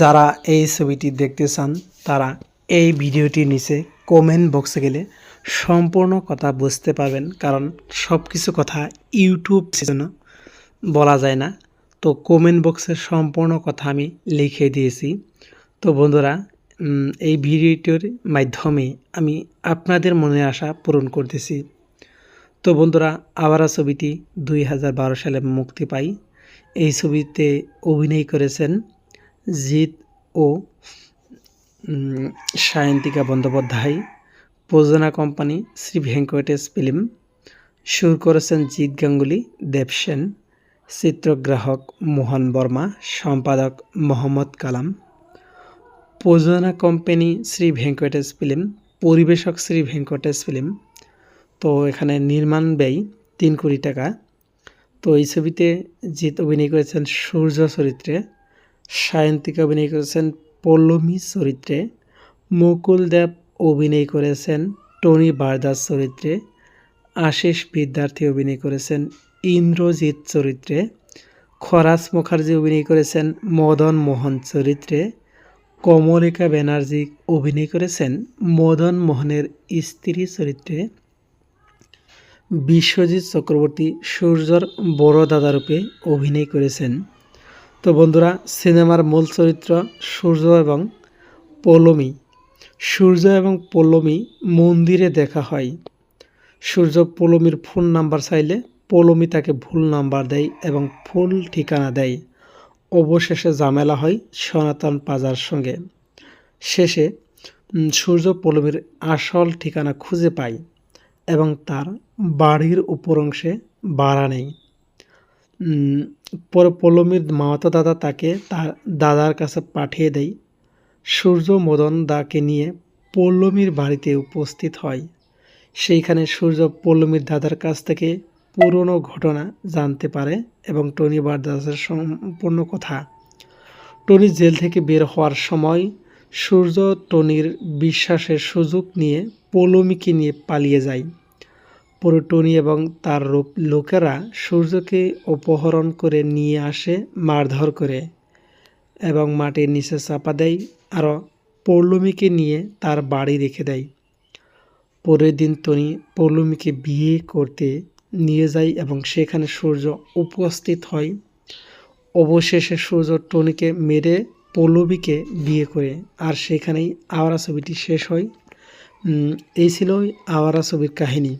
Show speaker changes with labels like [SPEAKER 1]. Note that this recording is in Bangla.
[SPEAKER 1] যারা এই ছবিটি দেখতে চান, তারা এই ভিডিওটির নিচে কমেন্ট বক্সে গেলে সম্পূর্ণ কথা বুঝতে পারবেন, কারণ সব কিছু কথা ইউটিউব জন্য বলা যায় না। তো কমেন্ট বক্সে সম্পূর্ণ কথা আমি লিখে দিয়েছি। তো বন্ধুরা এই ভিডিওটির মাধ্যমে আমি আপনাদের মনে আশা পূরণ করতেছি। তো বন্ধুরা, আবারা ছবিটি দুই হাজার বারো সালে মুক্তি পাই। এই ছবিতে অভিনয় করেছেন জিৎ ও সায়ন্তিকা বন্দ্যোপাধ্যায়, প্রযোজনা কোম্পানি শ্রী ভেঙ্কটেশ ফিল্ম, সুর করেছেন জিৎ গাঙ্গুলি দেবসেন চিত্রগ্রাহক মোহন বর্মা, সম্পাদক মোহাম্মদ কালাম। প্রযোজনা কোম্পানি শ্রী ভেঙ্কটেশ ফিল্ম, পরিবেশক শ্রী ভেঙ্কটেশ ফিল্ম। তো এখানে নির্মাণ ব্যয় তিন কোটি টাকা। তো এই ছবিতে জিৎ অভিনয় করেছেন সূর্য চরিত্রে। সায়ন্তিকা অভিনয় করেছেন পল্লমী চরিত্রে, মুকুল দেব অভিনয় করেছেন টনি বারদাস চরিত্রে, আশিস বিদ্যার্থী অভিনয় করেছেন ইন্দ্রজিৎ চরিত্রে, খরাজ মুখার্জি অভিনয় করেছেন মদন মোহন চরিত্রে, কমলিকা ব্যানার্জি অভিনয় করেছেন মদন মোহনের স্ত্রী চরিত্রে, বিশ্বজিৎ চক্রবর্তী সূর্যর বড় দাদারূপে অভিনয় করেছেন তো বন্ধুরা সিনেমার মূল চরিত্র সূর্য এবং পৌলমী সূর্য এবং পৌলমী মন্দিরে দেখা হয়। সূর্য পৌলমীর ফোন নাম্বার চাইলে পৌলমী তাকে ভুল নাম্বার দেয় এবং ফুল ঠিকানা দেয়। অবশেষে ঝামেলা হয় সনাতন পাজার সঙ্গে। শেষে সূর্য পৌলমীর আসল ঠিকানা খুঁজে পায় এবং তার বাড়ির উপর অংশে বাড়া উম, পরে পল্লমীর মামাতো দাদা তাকে তার দাদার কাছে পাঠিয়ে দেয়। সূর্য মদন দাকে নিয়ে পল্লমীর বাড়িতে উপস্থিত হয়। সেইখানে সূর্য পল্লমীর দাদার কাছ থেকে পুরনো ঘটনা জানতে পারে এবং টনি বারদাসের সম্পূর্ণ কথা। টনি জেল থেকে বের হওয়ার সময় সূর্য টনির বিশ্বাসের সুযোগ নিয়ে পৌলমীকে নিয়ে পালিয়ে যায়। পরে টনি এবং তার লোকেরা সূর্যকে অপহরণ করে নিয়ে আসে মারধর করে এবং মাটির নিচে চাপা দেয় আরও পৌলমীকে নিয়ে তার বাড়ি রেখে দেয়। পরের দিন টনি পৌলমীকে বিয়ে করতে নিয়ে যায় এবং সেখানে সূর্য উপস্থিত হয়। অবশেষে সূর্য টনিকে মেরে পৌলবীকে বিয়ে করে আর সেখানেই আওয়ারা ছবিটি শেষ হয়। এই ছিল আওয়ারা ছবির কাহিনী।